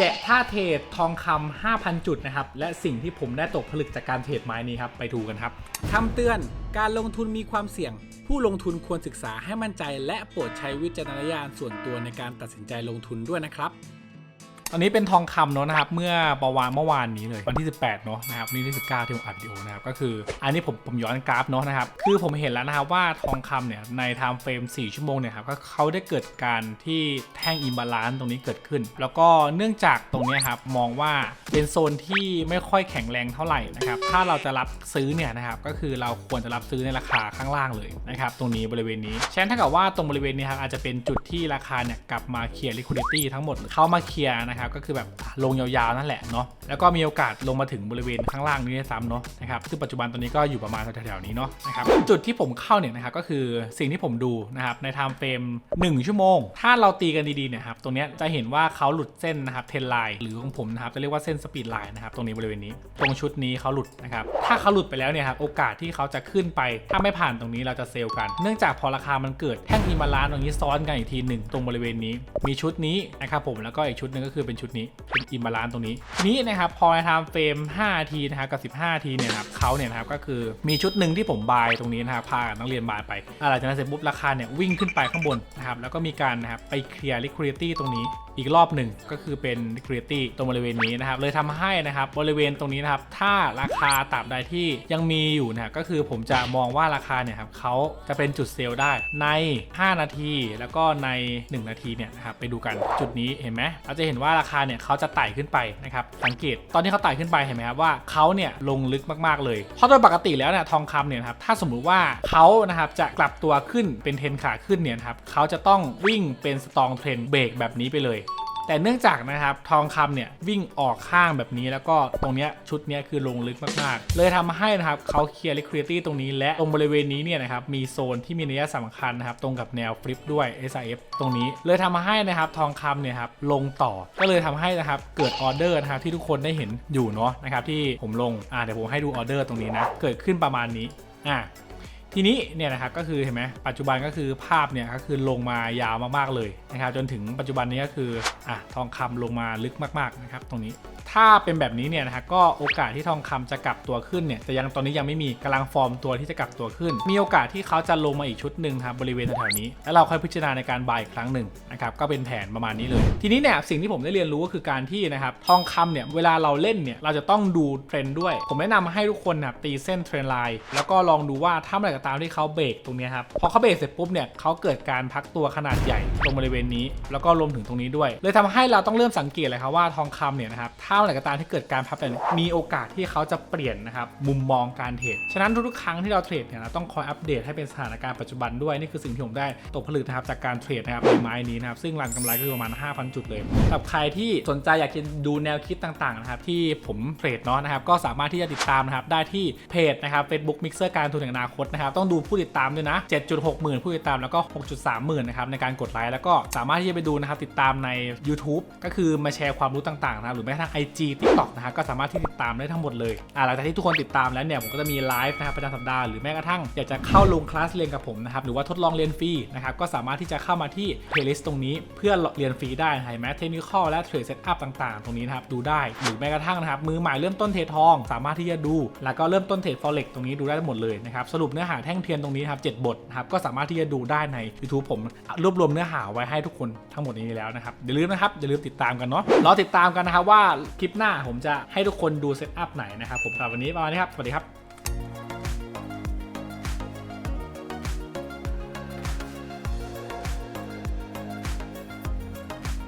แกะท่าเทรดทองคำ5,000 จุดนะครับ และสิ่งที่ผมได้ตกผลึกจากการเทรดไม้นี้ครับ ไปดูกันครับคำเตือนการลงทุนมีความเสี่ยง ผู้ลงทุนควรศึกษาให้มั่นใจ และโปรดใช้วิจารณญาณส่วนตัวในการตัดสินใจลงทุนด้วยนะครับ อนนี้เป็นทองคำเนาะนะครับ เมื่อประวานเมื่อวานนี้เลยวันที่ 18เนาะนะครับนี่ที่19ที่ผมอัดวิดีโอนะครับก็คือ อันนี้ผมผมย้อนกราฟเนาะนะครับ คือผมเห็นแล้วนะครับว่าทองคำเนี่ยในไทม์เฟรม4ชั่วโมงเนี่ยครับก็เขาได้เกิดการที่แท่งอิมบาลานซ์ตรงนี้เกิดขึ้น แล้วก็เนื่องจากตรงนี้ครับมองว่าเป็นโซนที่ไม่ค่อยแข็งแรงเท่าไหร่นะครับถ้าเราจะรับซื้อเนี่ยนะครับก็คือเราควรจะรับซื้อในราคาข้างล่างเลยนะครับตรงนี้บริเวณนี้ฉะนั้นถ้าเกิดว่าตรงบริเวณนี้ครับอาจจะเป็นจุดที่ราคาเนี่ยกลับมาเคลียร์ liquidity ทั้งหมดเข้ามาเคลียร์นะครับก็คือแบบลงยาวๆนั่นแหละเนาะแล้วก็มีโอกาสลงมาถึงบริเวณข้างล่างนี้ด้วยซ้ำเนาะนะครับซึ่งปัจจุบันตอนนี้ก็อยู่ประมาณแถวๆนี้เนาะนะครับจุดที่ผมเข้าเนี่ยนะครับก็คือสิ่งที่ผมดูนะครับในไทม์เฟรม1 ชั่วโมง ถ้าเราตีกันดีๆเนี่ยครับตรงเนี้ยจะเห็นว่าเขาหลุดเส้นนะครับเทนไลน์หรือของผมนะครับจะเรียกว่าเส้นสปีดไลน์นะครับตรงนี้บริเวณนี้ ตรงชุดนี้เขาหลุดนะครับถ้าเขาหลุดไปแล้วเนี่ยครับโอกาสที่เขาจะขึ้นไป ถ้าไม่ผ่านตรงนี้เราจะเซลล์กัน เนื่องจากพอราคามันเกิดแท่งอิมาลานตรงนี้ซ้อนกันอีกทีหนึ่งตรงบริเวณนี้ มีชุดนี้นะครับผมแล้วก็อีกชุดหนึ่งก็คือเป็นชุดนี้เป็นอิมบาลานซ์ตรงนี้นี้นะครับพอในไทม์เฟรม5ทีนะครับกับ 15 ทีเนี่ยนะครับเขาเนี่ยนะครับก็คือมีชุดหนึ่งที่ผมบายตรงนี้นะครับพานักเรียนบายไปหลังจากนั้นเสร็จปุ๊บราคาเนี่ยวิ่งขึ้นไปข้างบนนะครับแล้วก็มีการนะครับไปเคลียร์ liquidity ตรงนี้ อีกรอบหนึ่งก็คือเป็น liquidity ตรงบริเวณนี้นะครับ เลยทำให้นะครับบริเวณตรงนี้นะครับ ถ้าราคาตราบใดที่ยังมีอยู่นะก็คือผมจะมองว่าราคาเนี่ยครับเขาจะเป็นจุดเซลล์ได้ใน 5 นาที แล้วก็ใน 1 นาทีเนี่ยนะครับไปดูกันจุดนี้เห็นไหมเราจะเห็นว่าราคาเนี่ยเขาจะไต่ขึ้นไปนะครับสังเกตตอนที่เขาไต่ขึ้นไปเห็นไหมครับว่าเขาเนี่ยลงลึกมากๆเลยเพราะโดยปกติแล้วเนี่ยทองคำเนี่ยครับถ้าสมมุติว่าเขานะครับจะกลับตัวขึ้นเป็นเทรนขาขึ้นเนี่ยครับเขาจะต้องวิ่งเป็นสตองเทรนเบรกแบบนี้ไปเลย แต่เนื่องจากนะครับทองคำเนี่ยวิ่งออกข้างแบบนี้แล้วก็ตรงเนี้ยชุดเนี้ยคือลงลึกมากๆ เลยทำให้นะครับเขาเคลียร์ liquidity ตรงนี้และตรงบริเวณนี้เนี่ยนะครับมีโซนที่มีนัยสำคัญนะครับตรงกับแนวฟลิปด้วย SIF ตรงนี้ เลยทำให้นะครับทองคำเนี่ยครับลงต่อก็เลยทำให้นะครับเกิดออเดอร์นะครับที่ทุกคนได้เห็นอยู่เนาะนะครับที่ผมลงอ่าเดี๋ยวผมให้ดูออเดอร์ตรงนี้นะเกิดขึ้นประมาณนี้อ่า ทีนี้เนี่ยนะครับก็คือเห็นไหมปัจจุบันก็คือภาพเนี่ยก็คือลงมายาวมากๆเลยนะครับจนถึงปัจจุบันนี้ก็คืออะทองคำลงมาลึกมากๆนะครับตรงนี้ ถ้าเป็นแบบนี้เนี่ยนะฮะก็โอกาสที่ทองคำจะกลับตัวขึ้นเนี่ยแต่ยังตอนนี้ยังไม่มีกำลังฟอร์มตัวที่จะกลับตัวขึ้น มีโอกาสที่เขาจะลงมาอีกชุดหนึ่งครับบริเวณแถวนี้ แล้วเราค่อยพิจารณาในการบายอีกครั้งหนึ่งนะครับก็เป็นแผนประมาณนี้เลย ทีนี้เนี่ยสิ่งที่ผมได้เรียนรู้ก็คือการที่นะครับทองคำเนี่ยเวลาเราเล่นเนี่ยเราจะต้องดูเทรนด์ด้วย ผมแนะนำให้ทุกคนนะครับตีเส้นเทรนไลน์แล้วก็ลองดูว่าถ้าเมื่อไหร่ก็ตามที่เขาเบรกตรงนี้ครับพอเขาเบรกเสร็จปุ๊บเนี่ยเขาเกิดการพักตัวขนาดใหญ่ตรงบริเวณนี้ แล้วก็รวมถึงตรงนี้ด้วย เลยทำให้เราต้องเริ่มสังเกตเลยครับว่าทองคำเนี่ยนะครับถ้าเมื่อไหร่ก็ตามที่เกิดการพับแบบนี้มีโอกาสที่เขาจะเปลี่ยนนะครับมุมมองการเทรดฉะนั้นทุกๆครั้งที่เราเทรดเนี่ยเราต้องคอยอัปเดตให้เป็นสถานการณ์ปัจจุบันด้วยนี่คือสิ่งที่ผมได้ตกผลึกนะครับจากการเทรดนะครับในไม้นี้นะครับซึ่งรันกำไรก็คือประมาณ 5,000 จุดเลยสำหรับใครที่สนใจอยากจะดูแนวคิดต่างๆนะครับที่ผมเทรดเนาะนะครับก็สามารถที่จะติดตามนะครับได้ที่เพจนะครับ Facebook Mixer การทุนแห่งอนาคตนะครับต้องดูผู้ติดตามด้วยนะ 7.6 หมื่นผู้ติดตามแล้วก็ 6.3 หมื่นนะครับในการกดไลค์แล้วก็สามารถที่จะไปดูนะครับติดตามใน YouTube ก็คือมาแชร์ความรู้ต่างๆนะครับหรือแม้กระทั่ง IG TikTok นะครับก็สามารถที่ติดตามได้ทั้งหมดเลยอ่าหลังจากที่ทุกคนติดตามแล้วเนี่ยผมก็จะมีไลฟ์นะครับประจำสัปดาห์หรือแม้กระทั่งอยากจะเข้าลงคลาสเรียนกับผมนะครับหรือว่าทดลองเรียนฟรีนะครับก็สามารถที่จะเข้ามาที่ playlist ตรงนี้เพื่อเรียนฟรีได้เห็นไหมเทคนิคและเทรดเซตอัพต่างๆ ตรงนี้นะครับดูได้หรือแม้กระทั่งนะครับมือใหม่เริ่มต้นเทรดทอง สามารถที่จะดู แล้วก็เริ่มต้นเทรด forex ตรงนี้ดูได้หมดเลยนะครับสรุปเนื้อหาแท่งเทียนตรงนี้ครับ7บทนะครับก็สามารถที่จะดูได้ใน YouTube ผมรวบรวมเนื้อหาไว้ให้ทุกคนทั้งหมดนี้แล้วนะครับอย่าลืมนะครับอย่าลืมติดตามกันเนาะรอติดตามกันนะครับว่าคลิปหน้าผมจะให้ทุกคนดูเซตอัพไหนนะครับผมสำหรับวันนี้ประมาณนี้ครับ สวัสดีครับ